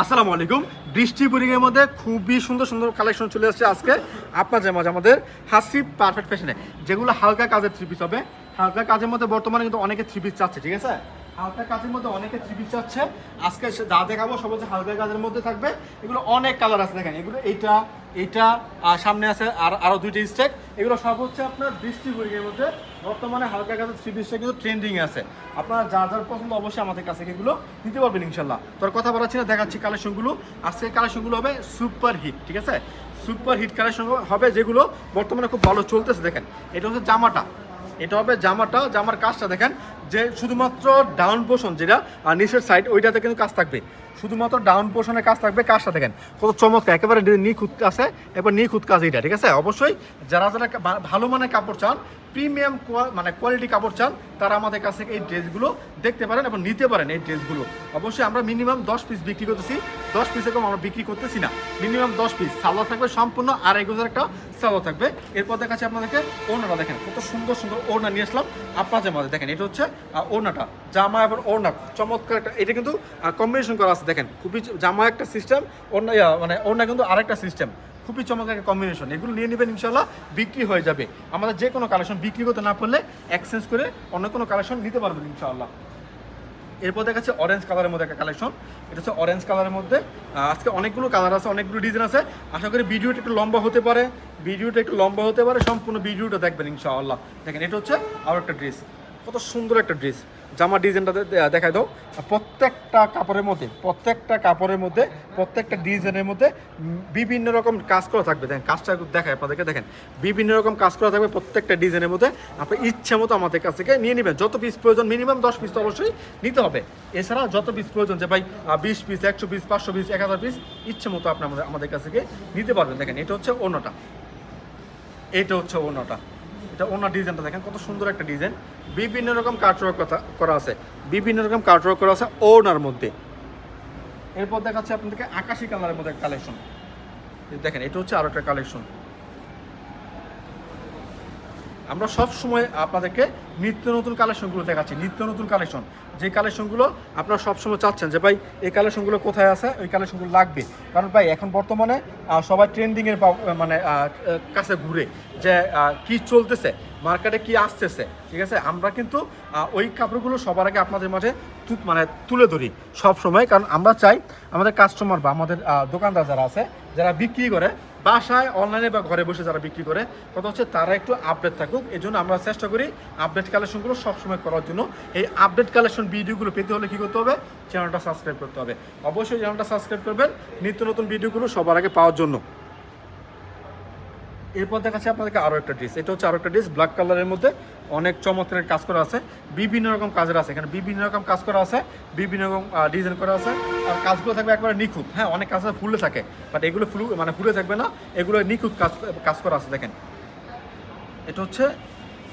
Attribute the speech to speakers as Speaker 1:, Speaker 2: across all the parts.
Speaker 1: আসসালামু আলাইকুম। বৃষ্টি বোরিংয়ের মধ্যে খুবই সুন্দর সুন্দর কালেকশন চলে আসছে আজকে। আপনার মাঝে আমাদের হাসি পারফেক্ট ফ্যাশনে যেগুলো হালকা কাজের থ্রি পিস হবে। হালকা কাজের মধ্যে বর্তমানে কিন্তু অনেকে থ্রি পিস চাচ্ছে, ঠিক আছে? হালকা কাজের মধ্যে অনেকে থ্রি পিস চাচ্ছে। আজকে যা দেখাবো সব হচ্ছে হালকা কাজের মধ্যে থাকবে। এগুলো অনেক কালার আছে, দেখেন, এগুলো এইটা এইটা সামনে আছে আর আরও দুইটা স্টেক এগুলো সব হচ্ছে আপনার বৃষ্টি বোরিংয়ের মধ্যে। বর্তমানে হালকা কাজের থ্রি পিসটা কিন্তু ট্রেন্ডিং আছে। আপনারা যা যার পছন্দ অবশ্যই আমাদের কাছে এগুলো নিতে পারবেন ইনশাল্লাহ। তোর কথা বলাচ্ছি না, দেখাচ্ছি কালেকশনগুলো আজকে কালেকশনগুলো হবে সুপার হিট ঠিক আছে? সুপার হিট কালেকশন হবে যেগুলো বর্তমানে খুব ভালো চলতেছে, দেখেন। এটা হচ্ছে জামাটা। এটা হবে জামাটা, জামার কাজটা, দেখেন। যে শুধুমাত্র ডাউন পোর্শন যেটা, আর নিচের সাইড ওইটাতে কিন্তু কাজ থাকবে। শুধুমাত্র ডাউন পোর্শনের কাজ থাকবে কাজটা দেখেন। কত চমৎকার, একেবারে নিখুঁত আছে এবার নিখুঁত কাজ এইটা, ঠিক আছে? অবশ্যই যারা যারা ভালো মানের কাপড় চান প্রিমিয়াম মানে কোয়ালিটি কাপড় চান, তারা আমাদের কাছ এই ড্রেসগুলো দেখতে পারেন এবং নিতে পারেন এই ড্রেসগুলো। অবশ্যই আমরা মিনিমাম দশ পিস বিক্রি করতেছি। দশ পিসে কম আমরা বিক্রি করতেছি না। মিনিমাম দশ পিস সালোয়ার থাকবে সম্পূর্ণ আড়াই গজের একটা সালোয়ার থাকবে। এরপর দেখাচ্ছি আপনাদেরকে ওড়নাটা দেখেন। কত সুন্দর সুন্দর ওড়না নিয়ে আসলাম। আপনাদের মধ্যে দেখেন, এটা হচ্ছে ওড়নাটা, জামা এবং ওড়না। চমৎকার একটা এটা কিন্তু কম্বিনেশন করা আছে, দেখেন। খুবই জামা একটা সিস্টেম ওড়না মানে ওড়না কিন্তু আরেকটা সিস্টেম খুবই চমৎকার একটা কম্বিনেশন এগুলো নিয়ে নেবেন ইনশাল্লাহ বিক্রি হয়ে যাবে। আমাদের যে কোনো কালেকশন বিক্রি করতে না পারলে এক্সচেঞ্জ করে অন্য কোনো কালেকশন নিতে পারবেন, ইনশাআল্লাহ। এরপর দেখাচ্ছে অরেঞ্জ কালারের মধ্যে একটা কালেকশন এটা হচ্ছে অরেঞ্জ কালারের মধ্যে। আজকে অনেকগুলো কালার আছে, অনেকগুলো ডিজাইন আছে। আশা করি ভিডিওটা একটু লম্বা হতে পারে। ভিডিওটা একটু লম্বা হতে পারে। সম্পূর্ণ ভিডিওটা দেখবেন, ইনশাআল্লাহ। দেখেন, এটা হচ্ছে আরও একটা ড্রেস কত সুন্দর একটা ড্রেস জামা ডিজাইনটা দেখাই দাও। প্রত্যেকটা কাপড়ের মধ্যে, প্রত্যেকটা কাপড়ের মধ্যে, প্রত্যেকটা ডিজাইনের মধ্যে বিভিন্ন রকম কাজ করা থাকবে। দেখেন, কাজটা দেখায় আপনাদেরকে, দেখেন। বিভিন্ন রকম কাজ করা থাকবে প্রত্যেকটা ডিজাইনের মধ্যে। আপনি ইচ্ছে মতো আমাদের কাছ থেকে নিয়ে নেবেন। যত পিস প্রয়োজন মিনিমাম দশ পিস তো অবশ্যই নিতে হবে। এছাড়া যত পিস প্রয়োজন, যে ভাই বিশ পিস একশো পিস পাঁচশো পিস এক হাজার পিস ইচ্ছে মতো আপনি আমাদের আমাদের কাছ থেকে নিতে পারবেন। দেখেন, এটা হচ্ছে অন্যটা এটা হচ্ছে ওনাটা এটা ওনার ডিজাইনটা দেখেন, কত সুন্দর একটা ডিজাইন। বিভিন্ন রকম কাটওয়ার্ক কথা করা আছে। বিভিন্ন রকম কাটওয়ার্ক করা আছে ওনার মধ্যে। এরপর দেখাচ্ছে আপনাদেরকে আকাশি কালারের মধ্যে কালেকশন দেখেন, এটা হচ্ছে আরও একটা কালেকশন আমরা সব সময় আপনাদেরকে নিত্য নতুন কালেকশনগুলো দেখাচ্ছি, নিত্য নতুন কালেকশন। যে কালেকশনগুলো আপনারা সবসময় চাচ্ছেন যে, ভাই, এই কালেকশনগুলো কোথায় আছে? ওই কালেকশনগুলো লাগবে। কারণ, ভাই, এখন বর্তমানে সবাই ট্রেন্ডিংয়ের মানে কাছে ঘুরে যে কি চলতেছে, মার্কেটে কি আসতেছে, ঠিক আছে? আমরা কিন্তু ওই কাপড়গুলো সবার আগে আপনাদের মাঝে মানে তুলে ধরি সব সময়। কারণ আমরা চাই আমাদের কাস্টমার বা আমাদের দোকানদার যারা আছে, যারা বিক্রি করে বাসায় অনলাইনে বা ঘরে বসে যারা বিক্রি করে, কথা হচ্ছে তারা একটু আপডেট থাকুক। এই জন্য আমরা চেষ্টা করি আপডেট কালেকশনগুলো সবসময় করার জন্য। এই আপডেট কালেকশন ভিডিওগুলো পেতে হলে কী করতে হবে? চ্যানেলটা সাবস্ক্রাইব করতে হবে। অবশ্যই চ্যানেলটা সাবস্ক্রাইব করবেন, নিত্য নতুন ভিডিওগুলো সবার আগে পাওয়ার জন্য। এরপর দেখাচ্ছে আপনাদেরকে আরও একটা ড্রেস এটা হচ্ছে আরও একটা ড্রেস ব্ল্যাক কালারের মধ্যে। অনেক চমৎকারের কাজ করা আছে। বিভিন্ন রকম কাজের আছে। এখানে বিভিন্ন রকম কাজ করা আছে, বিভিন্ন রকম ডিজাইন করা আছে। আর কাজগুলো থাকবে একবারে নিখুঁত। হ্যাঁ অনেক কাজ ফুলে থাকে। বাট এগুলো ফুল মানে ফুলে থাকবে না। এগুলো নিখুঁত কাজ কাজ করা আছে, দেখেন। এটা হচ্ছে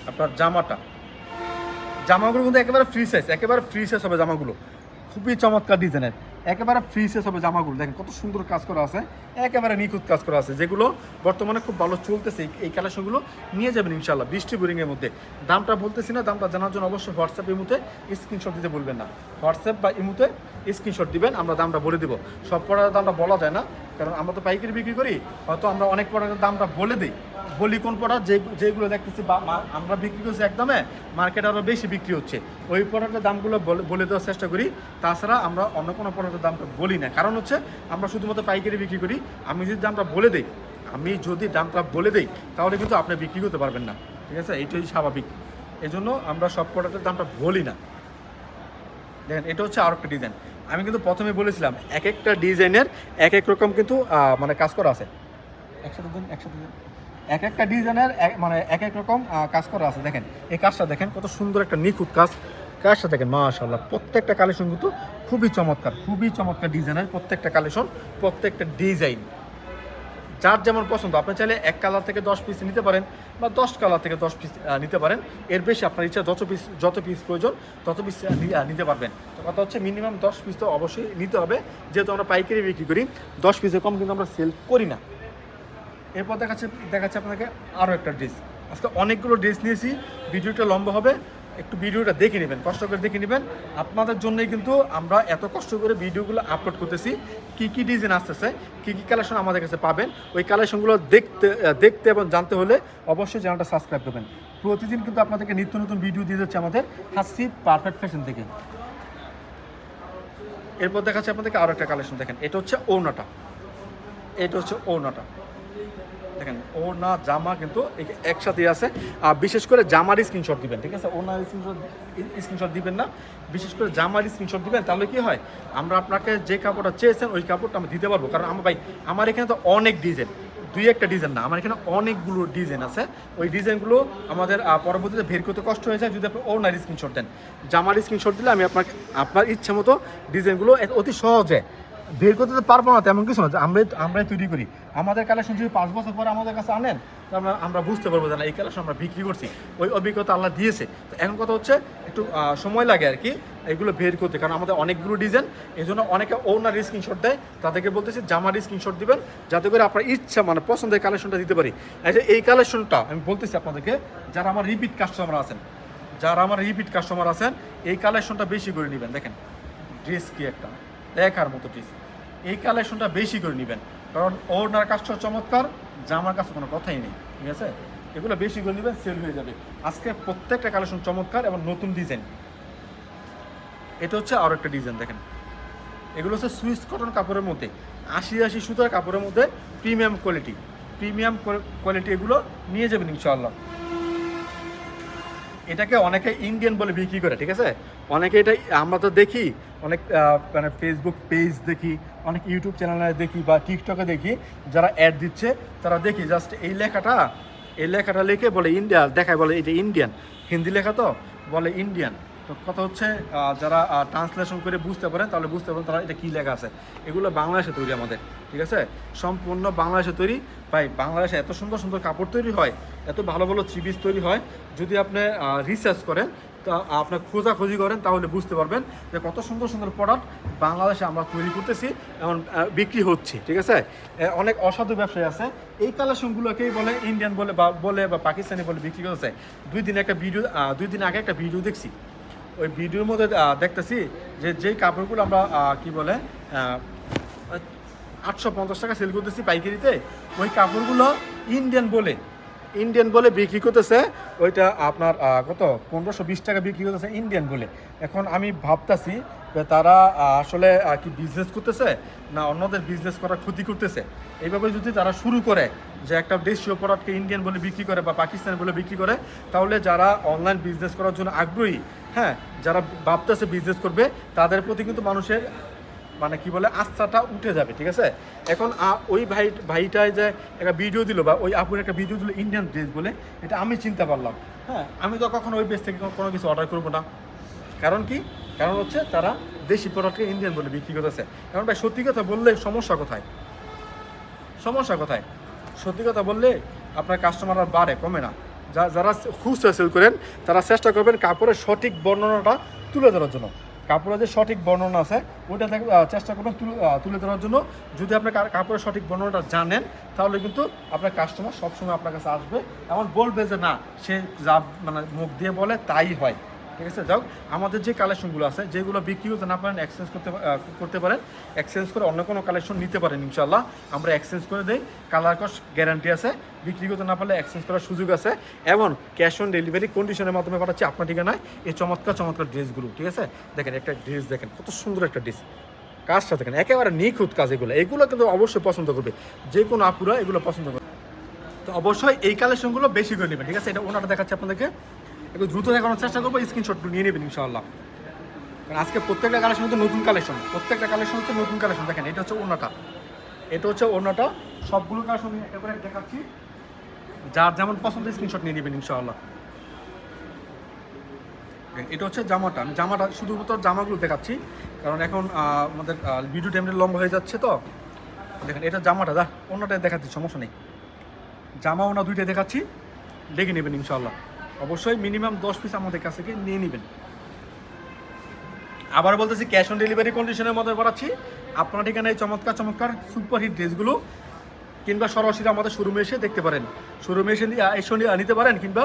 Speaker 1: আপনার জামাটা। জামাগুলো কিন্তু একেবারে ফ্রি সাইজ একেবারে ফ্রি সাইজ হবে জামাগুলো। খুবই চমৎকার ডিজাইনের একেবারে ফ্রি সাইজ হবে জামাগুলো। দেখেন কত সুন্দর কাজ করা আছে, একেবারে নিখুঁত কাজ করা আছে। যেগুলো বর্তমানে খুব ভালো চলতেছে, এই- কালেকশনগুলো নিয়ে যাবেন ইনশাল্লাহ বৃষ্টি বোরিংয়ের মধ্যে। দামটা বলতেছি না, দামটা জানার জন্য অবশ্যই হোয়াটসঅ্যাপ ইমুতে স্ক্রিনশট দিতে বলবেন না। হোয়াটসঅ্যাপ বা ইমুতে স্ক্রিনশট দিবেন, আমরা দামটা বলে দিব। সব প্রোডাক্টের দামটা বলা যায় না, কারণ আমরা তো পাইকারি বিক্রি করি, হয়তো আমরা অনেক প্রোডাক্টের দামটা বলে দিই। বলি কোন প্রোডাক্ট যে, যেগুলো দেখতেছি আমরা বিক্রি করছি একদমে, মার্কেটে আরও বেশি বিক্রি হচ্ছে। ওই প্রোডাক্টের দামগুলো বলে- দেওয়ার চেষ্টা করি। তাছাড়া আমরা অন্য কোনো প্রোডাক্টের দামটা বলি না। কারণ হচ্ছে, আমরা শুধুমাত্র পাইকারি বিক্রি করি। আমি যদি দামটা বলে দিই, আমি যদি দামটা বলে দিই, তাহলে কিন্তু আপনি বিক্রি করতে পারবেন না। ঠিক আছে? এইটাই স্বাভাবিক। এই জন্য আমরা সব প্রোডাক্টের দামটা বলি না। দেখেন, এটা হচ্ছে আর একটা ডিজাইন আমি কিন্তু প্রথমে বলেছিলাম, এক একটা ডিজাইনের এক এক রকম কিন্তু মানে কাজ করা আছে। একসাথে দিন একসাথে দিন। এক একটা ডিজাইনের মানে এক এক রকম কাজ করা আছে। দেখেন, এই কাজটা দেখেন, কত সুন্দর একটা নিখুঁত কাজ। কাজটা দেখেন মাশাল্লাহ প্রত্যেকটা কালেকশন কিন্তু খুবই চমৎকার খুবই চমৎকার ডিজাইনের প্রত্যেকটা কালেকশন, প্রত্যেকটা ডিজাইন। যার যেমন পছন্দ, আপনি চাইলে এক কালার থেকে দশ পিস নিতে পারেন বা দশ কালার থেকে দশ পিস নিতে পারেন। এর বেশি আপনার ইচ্ছা যত পিস যত পিস প্রয়োজন, তত পিস নিতে পারবেন। তো কথা হচ্ছে মিনিমাম দশ পিস তো অবশ্যই নিতে হবে। যেহেতু আমরা পাইকারি বিক্রি করি, দশ পিসের কম কিন্তু আমরা সেল করি না। এরপর দেখাচ্ছে দেখাচ্ছে আপনাকে আরও একটা ড্রেস আজকে অনেকগুলো ড্রেস নিয়েছি ভিডিওটা লম্বা হবে, একটু ভিডিওটা দেখে নেবেন, কষ্ট করে দেখে নেবেন। আপনাদের জন্যই কিন্তু আমরা এত কষ্ট করে ভিডিওগুলো আপলোড করতেছি, কি কি ডিজাইন আসতেছে, কি কি কালেকশন আমাদের কাছে পাবেন, ওই কালেকশনগুলো দেখতে দেখতে এবং জানতে হলে অবশ্যই চ্যানেলটা সাবস্ক্রাইব করবেন। প্রতিদিন কিন্তু আপনাদেরকে নিত্য নতুন ভিডিও দিয়ে যাচ্ছে আমাদের হাসি পারফেক্ট ফ্যাশন থেকে। এরপর দেখাচ্ছে আপনাদেরকে আরও একটা কালেকশন দেখেন, এটা হচ্ছে ওনাটা এটা হচ্ছে ওনাটা দেখেন ওনা জামা কিন্তু একে একসাথে আছে। আর বিশেষ করে জামার স্ক্রিনশট দিবেন, ঠিক আছে? ওনার স্ক্রিনশট স্ক্রিনশট দিবেন না। বিশেষ করে জামার স্ক্রিনশট দিবেন, তাহলে কি হয়? আমরা আপনাকে যে কাপড়টা চেয়েছেন, ওই কাপড়টা আমি দিতে পারব। কারণ আমার ভাই, আমার এখানে তো অনেক ডিজাইন, দুই একটা ডিজাইন না, আমার এখানে অনেকগুলো ডিজাইন আছে। ওই ডিজাইনগুলো আমাদের পরবর্তীতে বের করতে কষ্ট হয়ে যায় যদি আপনি ওনার স্ক্রিনশট দেন। জামার স্ক্রিনশট দিলে আমি আপনাকে, আপনার ইচ্ছে মতো ডিজাইনগুলো অতি সহজে বের করতে তো পারব না, তেমন কিছু না। আমরাই আমরাই তৈরি করি। আমাদের কালেকশন যদি পাঁচ বছর পরে আমাদের কাছে আনেন আমরা আমরা বুঝতে পারব যে না, এই কালেকশন আমরা বিক্রি করছি। ওই অভিজ্ঞতা আল্লাহ দিয়েছে। তো এখন কথা হচ্ছে, একটু সময় লাগে আর কি, এগুলো বের করতে। কারণ আমাদের অনেকগুলো ডিজাইন, এই জন্য অনেকে ওনার স্ক্রিনশট দেয়। তাদেরকে বলতেছি, জামার স্ক্রিনশট দিবেন, যাতে করে আপনার ইচ্ছা মানে পছন্দের কালেকশনটা দিতে পারি। যে এই কালেকশনটা আমি বলতেছি আপনাদেরকে, যারা আমার রিপিট কাস্টমার আছেন, যারা আমার রিপিট কাস্টমার আছেন, এই কালেকশনটা বেশি করে নেবেন। দেখেন ড্রেস কি একটা। দেখার মতো ড্রেস এই কালেকশনটা বেশি করে নেবেন। কারণ ওনার কাজটা চমৎকার, জামার কাছে কোনো কথাই নেই, ঠিক আছে? এগুলো বেশি করে নেবেন, সেল হয়ে যাবে। আজকে প্রত্যেকটা কালেকশন চমৎকার এবং নতুন ডিজাইন। এটা হচ্ছে আরও একটা ডিজাইন, দেখেন। এগুলো হচ্ছে সুইস কটন কাপড়ের মধ্যে, আশি আশি সুতার কাপড়ের মধ্যে প্রিমিয়াম কোয়ালিটি প্রিমিয়াম কোয়ালিটি এগুলো নিয়ে যাবেন ইনশাআল্লাহ। এটাকে অনেকে ইন্ডিয়ান বলে বিক্রি করে, ঠিক আছে? অনেকে এটা আমরা তো দেখি, অনেক মানে ফেসবুক পেজ দেখি, অনেক ইউটিউব চ্যানেলে দেখি বা টিকটকে দেখি, যারা অ্যাড দিচ্ছে, তারা দেখি জাস্ট এই লেখাটা এই লেখাটা লিখে বলে ইন্ডিয়া দেখায় বলে এটা ইন্ডিয়ান হিন্দি লেখা তো, বলে ইন্ডিয়ান তো কথা হচ্ছে যারা ট্রান্সলেশন করে বুঝতে পারেন, তাহলে বুঝতে পারেন তারা এটা কী লেখা আছে। এগুলো বাংলাদেশে তৈরি আমাদের, ঠিক আছে? সম্পূর্ণ বাংলাদেশে তৈরি। ভাই, বাংলাদেশে এত সুন্দর সুন্দর কাপড় তৈরি হয়, এত ভালো ভালো পিস তৈরি হয়, যদি আপনি রিসার্চ করেন, তা আপনার খোঁজাখুঁজি করেন, তাহলে বুঝতে পারবেন যে কত সুন্দর সুন্দর প্রোডাক্ট বাংলাদেশে আমরা তৈরি করতেছি, এবং বিক্রি হচ্ছে, ঠিক আছে? অনেক অসাধু ব্যবসায়ী আছে। এই কালেকশনগুলোকেই বলে ইন্ডিয়ান বলে বা বলে বা পাকিস্তানি বলে বিক্রি করতেছে। দুই দিন একটা ভিডিও দুই দিন আগে একটা ভিডিও দেখছি। ওই ভিডিওর মধ্যে দেখতেছি যে যেই কাপড়গুলো আমরা কি বলে আটশো পঞ্চাশ টাকা সেল করতেছি পাইকারিতে, ওই কাপড়গুলো ইন্ডিয়ান বলে। ইন্ডিয়ান বলে বিক্রি করতেছে, ওইটা আপনার কত? পনেরোশো বিশ টাকা বিক্রি করতেছে ইন্ডিয়ান বলে। এখন আমি ভাবতাছি তারা আসলে কি বিজনেস করতেছে না অন্যদের বিজনেস করার ক্ষতি করতেছে? এইভাবে যদি তারা শুরু করে যে একটা দেশীয় প্রোডাক্টকে ইন্ডিয়ান বলে বিক্রি করে বা পাকিস্তান বলে বিক্রি করে, তাহলে যারা অনলাইন বিজনেস করার জন্য আগ্রহী হ্যাঁ যারা ভাবতেছে বিজনেস করবে, তাদের প্রতি কিন্তু মানুষের মানে কি বলে, আস্থাটা উঠে যাবে, ঠিক আছে? এখন ওই ভাই ভাইটায় যে একটা ভিডিও দিল বা ওই আপুর একটা ভিডিও দিল ইন্ডিয়ান ড্রেস বলে, এটা আমি চিন্তা পারলাম। হ্যাঁ আমি তো কখনো ওই পেজ থেকে কোনো কিছু অর্ডার করব না। কারণ কি? কারণ হচ্ছে তারা দেশি প্রোডাক্টকে ইন্ডিয়ান বলে বিক্রি করতেছে। কারণ ভাই, সত্যি কথা বললে সমস্যা কোথায়? সমস্যা কোথায়? সত্যি কথা বললে আপনার কাস্টমার বাড়ে, কমে না। যা যারা খুচরা সেল করেন, তারা চেষ্টা করবেন কাপড়ের সঠিক বর্ণনাটা তুলে ধরার জন্য। কাপড়ের যে সঠিক বর্ণনা আছে, ওইটা চেষ্টা করবেন তুলে ধরার জন্য। যদি আপনি কাপড়ের সঠিক বর্ণনাটা জানেন, তাহলে কিন্তু আপনার কাস্টমার সবসময় আপনার কাছে আসবে। এমন বলবে যে, না, সে যা মানে মুখ দিয়ে বলে, তাই হয়। ঠিক আছে? যাও, আমাদের যে কালেকশনগুলো আছে, যেগুলো বিক্রি করতে না পারেন এক্সচেঞ্জ করতে করতে পারেন এক্সচেঞ্জ করে অন্য কোনো কালেকশন নিতে পারেন ইনশাল্লাহ আমরা এক্সচেঞ্জ করে দেই কালার কস গ্যারান্টি আছে বিক্রি করতে না পারলে এক্সচেঞ্জ করার সুযোগ আছে, এবং ক্যাশ অন ডেলিভারি কন্ডিশনের মাধ্যমে পাঠাচ্ছি আপনার ঠিকানায়, এই চমৎকার চমৎকার ড্রেসগুলো ঠিক আছে? দেখেন একটা ড্রেস দেখেন, কত সুন্দর একটা ড্রেস কাজটা দেখেন, একেবারে নিখুঁত কাজ এগুলো। এগুলো কিন্তু অবশ্যই পছন্দ করবে যে কোনো আপুরা এগুলো পছন্দ করবে। তো অবশ্যই এই কালেকশনগুলো বেশি করে নেবেন, ঠিক আছে? এটা ওনাটা দেখাচ্ছে আপনাদেরকে। একটু দ্রুত দেখানোর চেষ্টা করব স্ক্রিনশটগুলো নিয়ে নেবেন ইনশাআল্লাহ। কারণ আজকে প্রত্যেকটা কালেকশন হচ্ছে নতুন কালেকশন প্রত্যেকটা কালেকশন হচ্ছে নতুন কালেকশন দেখেন, এটা হচ্ছে ওনাটা এটা হচ্ছে ওনাটা সবগুলো কালেকশন একেবারে দেখাচ্ছি। যার যেমন পছন্দ স্ক্রিনশট নিয়ে নেবেন ইনশাআল্লাহ। এটা হচ্ছে জামাটা। আমি জামাটা, শুধুমাত্র জামাগুলো দেখাচ্ছি। কারণ এখন আমাদের ভিডিও টাইমটা লম্বা হয়ে যাচ্ছে তো। দেখেন, এটা জামাটা দা অন্যটাই দেখাচ্ছি, সমস্যা নেই। জামা ওনা দুইটাই দেখাচ্ছি। দেখে নেবেন ইনশাল্লাহ অবশ্যই মিনিমাম দশ পিস আমাদের কাছ থেকে নিয়ে নেবেন। আবার বলতেছি ক্যাশ অন ডেলিভারি কন্ডিশনের মধ্যে বাড়াচ্ছি আপনার ঠিকানায় চমৎকার চমৎকার সুপার হিট ড্রেসগুলো কিংবা সরাসরি আমাদের শোরুমে এসে দেখতে পারেন। শোরুমে এসে এসে নিতে পারেন কিংবা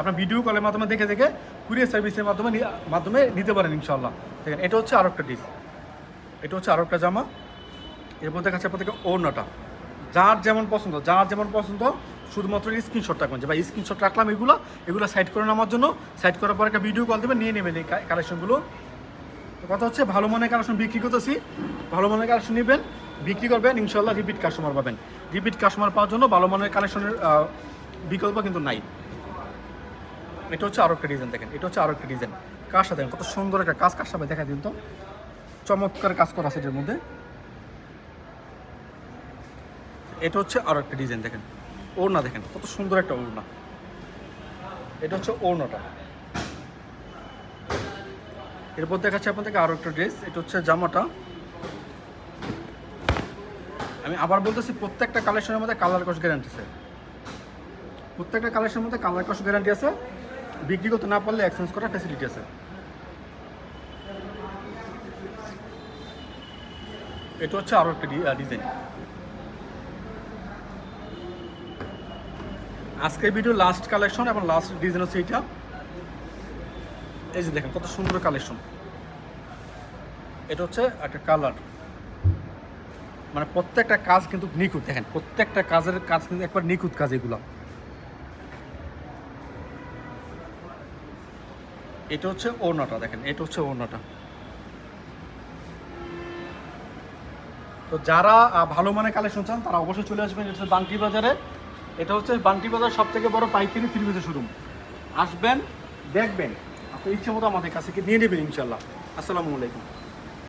Speaker 1: আপনার ভিডিও কলের মাধ্যমে দেখে দেখে কুরিয়ার সার্ভিসের মাধ্যমে মাধ্যমে নিতে পারেন ইনশাল্লাহ দেখেন, এটা হচ্ছে আরও একটা ডিস এটা হচ্ছে আরও একটা জামা। এরপর দেখা যাচ্ছে আপনাদেরকে ওড়নাটা। যার যেমন পছন্দ, যার যেমন পছন্দ শুধুমাত্র স্ক্রিনশট রাখবেন যে, ভাই স্ক্রিনশট রাখলাম এগুলো এগুলো সাইড করে নেওয়ার জন্য সাইড করার পর একটা ভিডিও কল দেবেন, নিয়ে নেবেন এই কালেকশনগুলো কথা হচ্ছে, ভালো মানের কালেকশন বিক্রি করতেছি, ভালো মানের কালেকশন নেবেন, বিক্রি করবেন ইনশাল্লাহ রিপিট কাস্টমার পাবেন। রিপিট কাস্টমার পাওয়ার জন্য ভালো মানের কালেকশনের বিকল্প কিন্তু নাই। এটা হচ্ছে আরও একটা ডিজাইন দেখেন, এটা হচ্ছে আরও একটা ডিজাইন কাজটা দেখেন কত সুন্দর একটা কাজ কাজটা ভাই দেখা দিন তো। চমৎকার কাজ করা আছে এটার মধ্যে। এটা হচ্ছে আরও একটা ডিজাইন দেখেন। ওড়না দেখেন, কত সুন্দর একটা ওড়না। এটা হচ্ছে ওড়নাটা। এরপর দেখাচ্ছে আপনাদেরকে আরও একটা ড্রেস, এটা হচ্ছে জামাটা। আমি আবার বলতেছি, প্রত্যেকটা কালেকশনের মধ্যে কালার কস গ্যারান্টি আছে। প্রত্যেকটা কালেকশনের মধ্যে কালার কস গ্যারান্টি আছে। বিক্রি করতে না পারলে এক্সচেঞ্জ করার ফ্যাসিলিটি আছে। এটা হচ্ছে আরও একটা ডিজাইন আজকের ভিডিও লাস্ট কালেকশন এবং লাস্ট ডিজাইন হচ্ছে এইটা এই যে দেখেন, কত সুন্দর কালেকশন এটা হচ্ছে একটা কালার মানে প্রত্যেকটা কাজ কিন্তু নিখুঁত। দেখেন, প্রত্যেকটা কাজের কাজ কিন্তু একবার নিখুঁত কাজ এগুলো। এটা হচ্ছে ওড়নাটা, দেখেন, এটা হচ্ছে ওড়নাটা। তো যারা ভালো মানের কালেকশন চান, তারা অবশ্যই চলে আসবেন, এটা হচ্ছে বান্টি বাজারে। এটা হচ্ছে বান্টি বাজার সব থেকে বড় পাইকারি ত্রিভুজের শোরুম আসবেন, দেখবেন। আপনার ইচ্ছে মতো আমাদের কাছে নিয়ে নেবেন ইনশাল্লাহ। আসসালামু আলাইকুম।